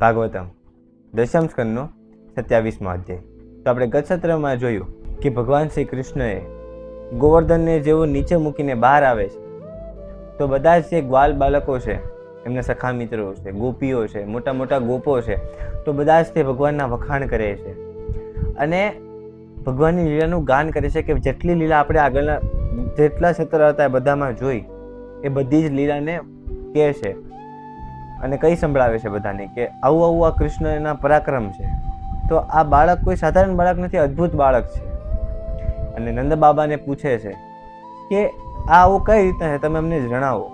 ભાગવતમ, દશમ સ્કંદનો સત્યાવીસમો અધ્યાય. તો આપણે ગત સત્રમાં જોયું કે ભગવાન શ્રી કૃષ્ણએ ગોવર્ધનને જેવો નીચે મૂકીને બહાર આવે છે, તો બધા જ જે ગ્વાલ બાળકો છે, એમના સખા મિત્રો છે, ગોપીઓ છે, મોટા મોટા ગોપો છે, તો બધા જ તે ભગવાનના વખાણ કરે છે. અને ભગવાનની લીલાનું ગાન કરે છે કે જેટલી લીલા આપણે આગળના, જેટલા સત્ર હતા એ બધામાં જોઈ, એ બધી જ લીલાને કહે છે. અને કઈ સંભળાવે છે બધાને કે આવું આવું આ કૃષ્ણના પરાક્રમ છે? તો આ બાળક કોઈ સાધારણ બાળક નથી, અદ્ભુત બાળક છે. અને નંદ બાબાને પૂછે છે કે આ આવું કઈ રીતના છે, તમે અમને જણાવો.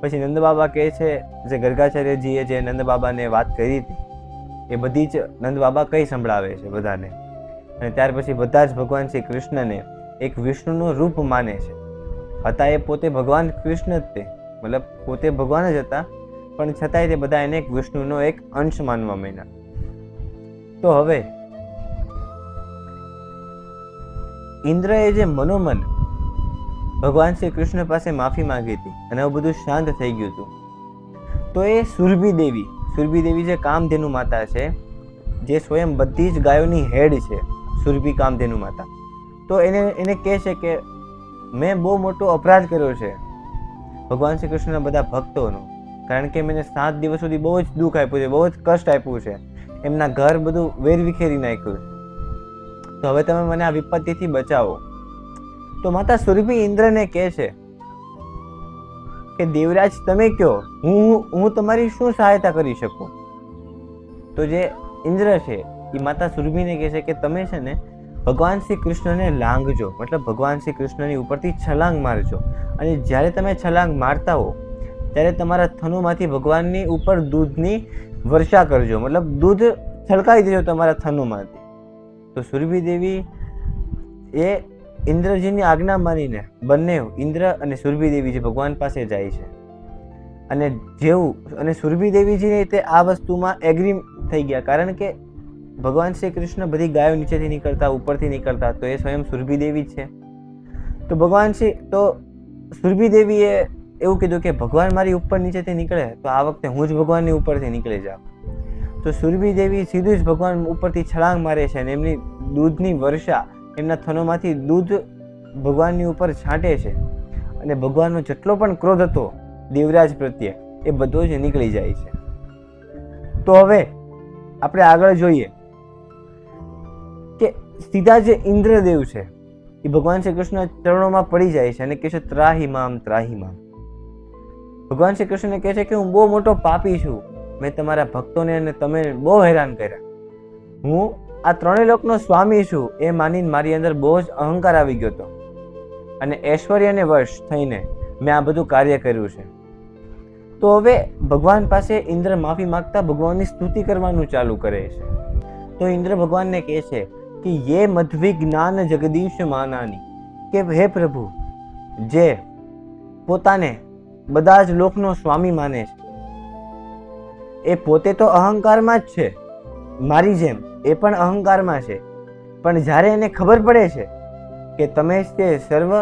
પછી નંદ બાબા કહે છે, જે ગર્ગાચાર્યજીએ જે નંદ બાબાને વાત કરી હતી, એ બધી જ નંદ બાબા કઈ સંભળાવે છે બધાને? અને ત્યાર પછી બધા જ ભગવાન શ્રી કૃષ્ણને એક વિષ્ણુનું રૂપ માને છે. હતા એ પોતે ભગવાન કૃષ્ણ જ તે, મતલબ પોતે ભગવાન જ હતા પણ છતાંય તે બધા એને વિષ્ણુનો એક અંશ માનવા માંડ્યા. તો હવે, ઇન્દ્રએ જે મનોમન ભગવાન શ્રી કૃષ્ણ પાસે માફી માંગી હતી અને હવે બધું શાંત થઈ ગયું હતું, તો એ સુરભી દેવી સુરભી દેવી જે કામધેનુ માતા છે, જે સ્વયં બધી જ ગાયોની હેડ છે, સુરભી કામધેનુ માતા, તો એને એને કહે છે કે, મેં બહુ મોટો અપરાધ કર્યો છે, ભગવાન શ્રી કૃષ્ણના બધા ભક્તોનો કારણ કે મેં સાત દિવસ સુધી બહુ જ દુઃખ આપ્યું છે, બહુ જ કષ્ટ આપ્યું છે. એમના ઘર બધું વેર વિખેરી નાખ્યું તો હવે તમે મને આ વિપત્તિથી બચાવો. તો માતા સુરભી ઇન્દ્રને કહે છે કે, દેવરાજ, તમે કહો, હું હું તમારી શું સહાયતા કરી શકું? તો જે ઇન્દ્ર છે, એ માતા સુરભીને કહે છે કે, તમે છે ને ભગવાન શ્રી કૃષ્ણને લાંગજો. મતલબ ભગવાન શ્રી કૃષ્ણની ઉપરથી છલાંગ મારજો. અને જ્યારે તમે છલાંગ મારતા હો ત્યારે તમારા થનુમાંથી ભગવાનની ઉપર દૂધની વર્ષા કરજો. મતલબ દૂધ છલકાવી દેજો તમારા થનુમાંથી. તો સુરભી દેવી એ ઇન્દ્રજીની આજ્ઞા માનીને બંને ઇન્દ્ર અને સુરભી દેવી જે ભગવાન પાસે જાય છે. અને જેવું અને સુરભી દેવીજીને તે આ વસ્તુમાં એગ્રી થઈ ગયા. કારણ કે ભગવાન શ્રી કૃષ્ણ બધી ગાયો નીચેથી નીકળતા, ઉપરથી નીકળતા, તો એ સ્વયં સુરભી દેવી છે. તો ભગવાન શ્રી, તો સુરભી દેવીએ એવું કીધું કે ભગવાન મારી ઉપર નીચેથી નીકળે, તો આ વખતે હું જ ભગવાનની ઉપરથી નીકળી જાઉં. તો સુરભી દેવી સીધું જ ભગવાન ઉપરથી છલાંગ મારે છે અને એમની દૂધની વર્ષા એમના થનોમાંથી દૂધ ભગવાનની ઉપર છાંટે છે. અને ભગવાનનો જેટલો પણ ક્રોધ હતો દેવરાજ પ્રત્યે, એ બધો જ નીકળી જાય છે. તો હવે આપણે આગળ જોઈએ કે સીધા જે ઇન્દ્રદેવ છે, એ ભગવાન શ્રી કૃષ્ણ ચરણોમાં પડી જાય છે અને કહે છે ત્રાહી મામ ત્રાહી મામ ભગવાન શ્રી કૃષ્ણને કહે છે કે હું બહુ મોટો પાપી છું. મેં તમારા ભક્તોને અને તમે બહુ હેરાન કર્યા. હું આ ત્રણેય લોકનો સ્વામી છું, એ માનીને મારી અંદર બહુ જ અહંકાર આવી ગયો હતો. અને ઐશ્વર્યને વશ થઈને મેં આ બધું કાર્ય કર્યું છે. તો હવે ભગવાન પાસે ઇન્દ્ર માફી માંગતા ભગવાનની સ્તુતિ કરવાનું ચાલુ કરે છે. તો ઇન્દ્ર ભગવાનને કહે છે કે, યે મધ્વી જ્ઞાન જગદીશ માનાની. કે હે પ્રભુ, જે પોતાને બધા જ લોકનો સ્વામી માને છે. એ પોતે તો અહંકારમાં જ છે. મારી જેમ, એ પણ અહંકારમાં છે. પણ જ્યારે એને ખબર પડે છે કે તમે તે સર્વ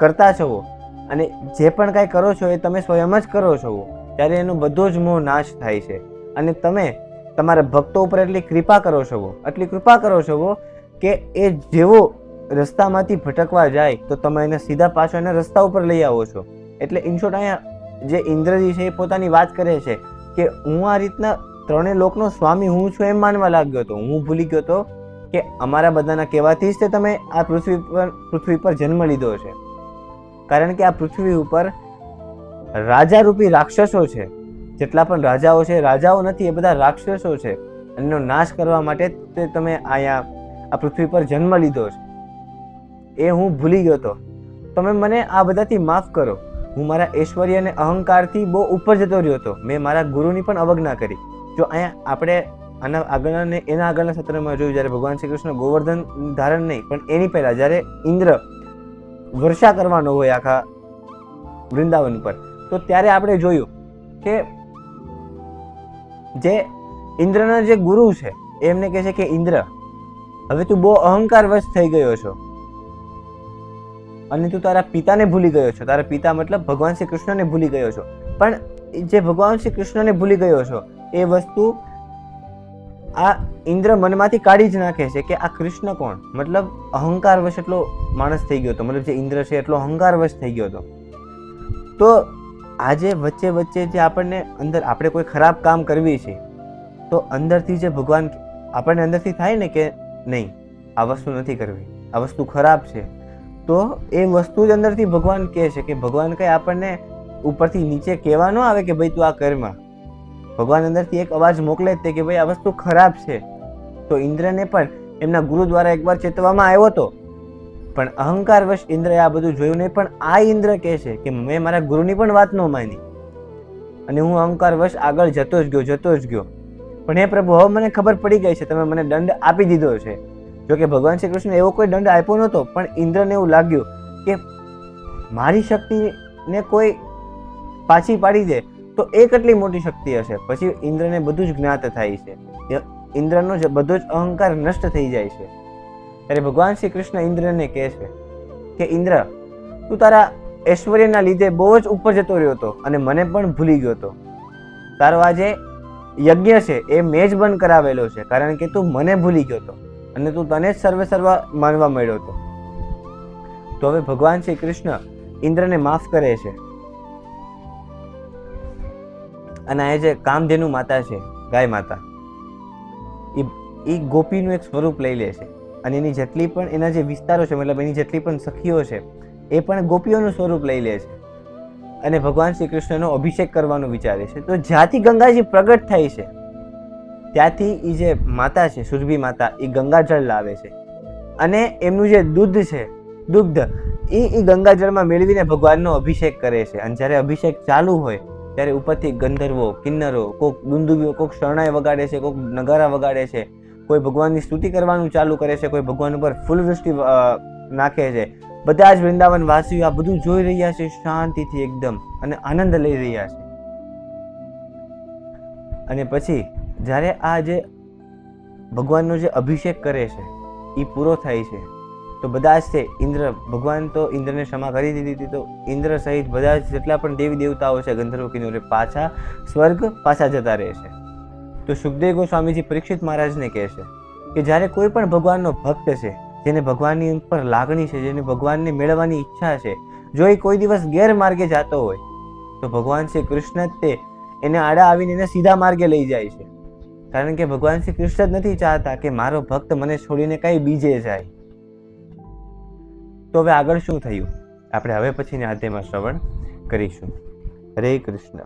કરતા છો અને જે પણ કાંઈ કરો છો એ તમે સ્વયં જ કરો છો ત્યારે એનો બધો જ મોહ નાશ થાય છે. અને તમે તમારા ભક્તો ઉપર એટલી કૃપા કરો છો એટલી કૃપા કરો છો કે એ જેવો રસ્તામાંથી ભટકવા જાય તો તમે એને સીધા પાછો એના રસ્તા ઉપર લઈ આવો છો. એટલે ઇન અહીંયા જે ઇન્દ્રજી છે એ પોતાની વાત કરે છે કે હું આ રીતના ત્રણેય લોકનો સ્વામી હું છું એમ માનવા લાગ્યો હતો. હું ભૂલી ગયો હતો કે અમારા બધાના કહેવાથી જ તે તમે આ પૃથ્વી પર પૃથ્વી પર જન્મ લીધો છે. કારણ કે આ પૃથ્વી ઉપર રાજારૂપી રાક્ષસો છે. જેટલા પણ રાજાઓ છે, રાજાઓ નથી, એ બધા રાક્ષસો છે. એનો નાશ કરવા માટે તે તમે અહીંયા આ પૃથ્વી પર જન્મ લીધો છે. એ હું ભૂલી ગયો હતો. તમે મને આ બધાથી માફ કરો. હું મારા ઐશ્વર્ય અને અહંકારથી બહુ ઉપર જતો રહ્યો હતો. મેં મારા ગુરુની પણ અવજ્ઞા કરી. જો અહીંયા આપણે આના આગળના ને એના આગળના સત્રમાં જોયું, જ્યારે ભગવાન શ્રી કૃષ્ણ ગોવર્ધન ધારણ નહીં, પણ એની પહેલાં જ્યારે ઇન્દ્ર વર્ષા કરવાનો હોય આખા વૃંદાવન પર તો ત્યારે આપણે જોયું કે જે ઇન્દ્રના જે ગુરુ છે, એમને કહે છે કે, ઇન્દ્ર, હવે તું બહુ અહંકારવશ થઈ ગયો છો. અને તું તારા પિતાને ભૂલી ગયો છો. તારા પિતા મતલબ ભગવાન શ્રી કૃષ્ણને ભૂલી ગયો છો. પણ જે ભગવાન શ્રી કૃષ્ણને ભૂલી ગયો છો, એ વસ્તુ આ ઇન્દ્ર મનમાંથી કાઢી જ નાખે છે કે આ કૃષ્ણ કોણ? મતલબ અહંકાર વશ એટલો માણસ થઈ ગયો હતો. મતલબ જે ઇન્દ્ર છે એટલો અહંકાર વશ થઈ ગયો હતો. તો આજે વચ્ચે વચ્ચે જે આપણને અંદર આપણે કોઈ ખરાબ કામ કરવી છે, તો અંદરથી જે ભગવાન આપણને અંદરથી થાય ને કે નહીં, આ વસ્તુ નથી કરવી. આ વસ્તુ ખરાબ છે. તો એ વસ્તુ જ અંદરથી ભગવાન કહે છે કે ભગવાન કંઈ આપણને ઉપરથી નીચે કહેવા ન આવે કે ભાઈ તું આ કરમાં ભગવાન અંદરથી એક અવાજ મોકલે તે કે ભાઈ આ વસ્તુ ખરાબ છે. તો ઇન્દ્રને પણ એમના ગુરુ દ્વારા એકવાર ચેતવામાં આવ્યો હતો પણ અહંકારવશ ઇન્દ્રએ આ બધું જોયું નહીં, પણ આ ઇન્દ્ર કહે છે કે મેં મારા ગુરુની પણ વાત ન માની. અને હું અહંકારવશ આગળ જતો જ ગયો, જતો જ ગયો. પણ હે પ્રભુ, હવે મને ખબર પડી ગઈ છે, તમે મને દંડ આપી દીધો છે. જો કે ભગવાન શ્રી કૃષ્ણ એવો કોઈ દંડ આપ્યો નહોતો, પણ ઇન્દ્રને એવું લાગ્યું કે મારી શક્તિને કોઈ પાછી પાડી દે તો એ કેટલી મોટી શક્તિ હશે? પછી ઇન્દ્રને બધું જ જ્ઞાત થાય છે. ઇન્દ્રનો જ બધો જ અહંકાર નષ્ટ થઈ જાય છે. ત્યારે ભગવાન શ્રી કૃષ્ણ ઇન્દ્રને કહે છે કે, ઇન્દ્ર, તું તારા ઐશ્વર્યના લીધે બહુ જ ઉપર જતો રહ્યો હતો અને મને પણ ભૂલી ગયો હતો. તારો આજે યજ્ઞ છે, એ મેં બંધ કરાવેલો છે, કારણ કે તું મને ભૂલી ગયો હતો. અને તું તને જ સર્વે સર્વ માનવા મળ્યો હતો. તો હવે ભગવાન શ્રી કૃષ્ણ ઇન્દ્રને માફ કરે છે. અને આ જે કામધેનુ માતા છે, ગાય માતા એ એ ગોપીનું એક સ્વરૂપ લઈ લે છે. અને એની જેટલી પણ એના જે વિસ્તારો છે, મતલબ એની જેટલી પણ સખીઓ છે, એ પણ ગોપીઓનું સ્વરૂપ લઈ લે છે. અને ભગવાન શ્રી કૃષ્ણનો અભિષેક કરવાનું વિચારે છે. તો જ્યાંથી ગંગાજી પ્રગટ થાય છે ત્યાંથી એ જે માતા છે, સુરભી માતા એ ગંગાજળ લાવે છે. અને એમનું જે દૂધ છે, દુગ્ધ એ એ ગંગાજળમાં મેળવીને ભગવાનનો અભિષેક કરે છે. અને જ્યારે અભિષેક ચાલુ હોય, ત્યારે ઉપરથી ગંધર્વો, કિન્નરો, કોક દુંદુબીઓ કોક શરણાઈ વગાડે છે, કોક નગારા વગાડે છે. કોઈ ભગવાનની સ્તુતિ કરવાનું ચાલુ કરે છે, કોઈ ભગવાન ઉપર ફૂલવૃષ્ટિ વૃષ્ટિ નાખે છે. બધા જ વૃંદાવન વાસીઓ આ બધું જોઈ રહ્યા છે, શાંતિથી એકદમ અને આનંદ લઈ રહ્યા છે. અને પછી જ્યારે આ જે ભગવાનનો જે અભિષેક કરે છે એ પૂરો થાય છે, તો બધા જ તે ઇન્દ્ર, ભગવાન તો ઇન્દ્રને ક્ષમા કરી દીધી હતી, તો ઇન્દ્ર સહિત બધા જ જેટલા પણ દેવી દેવતાઓ છે ગંધર્વ કિન્નરો પાછા સ્વર્ગ પાછા જતા રહે છે. તો સુખદેવ ગોસ્વામીજી પરીક્ષિત મહારાજને કહે છે કે જ્યારે કોઈ પણ ભગવાનનો ભક્ત છે, જેને ભગવાનની ઉપર લાગણી છે, જેને ભગવાનને મેળવવાની ઈચ્છા છે, જો એ કોઈ દિવસ ગેરમાર્ગે જતો હોય, તો ભગવાન શ્રી કૃષ્ણ તે એને આડા આવીને એને સીધા માર્ગે લઈ જાય છે. કારણ કે ભગવાન શ્રી કૃષ્ણ જ નથી ચાહતા કે મારો ભક્ત મને છોડીને કઈ બીજે જાય. તો હવે આગળ શું થયું? આપણે હવે પછીના અધ્યાયમાં શ્રવણ કરીશું. હરે કૃષ્ણ.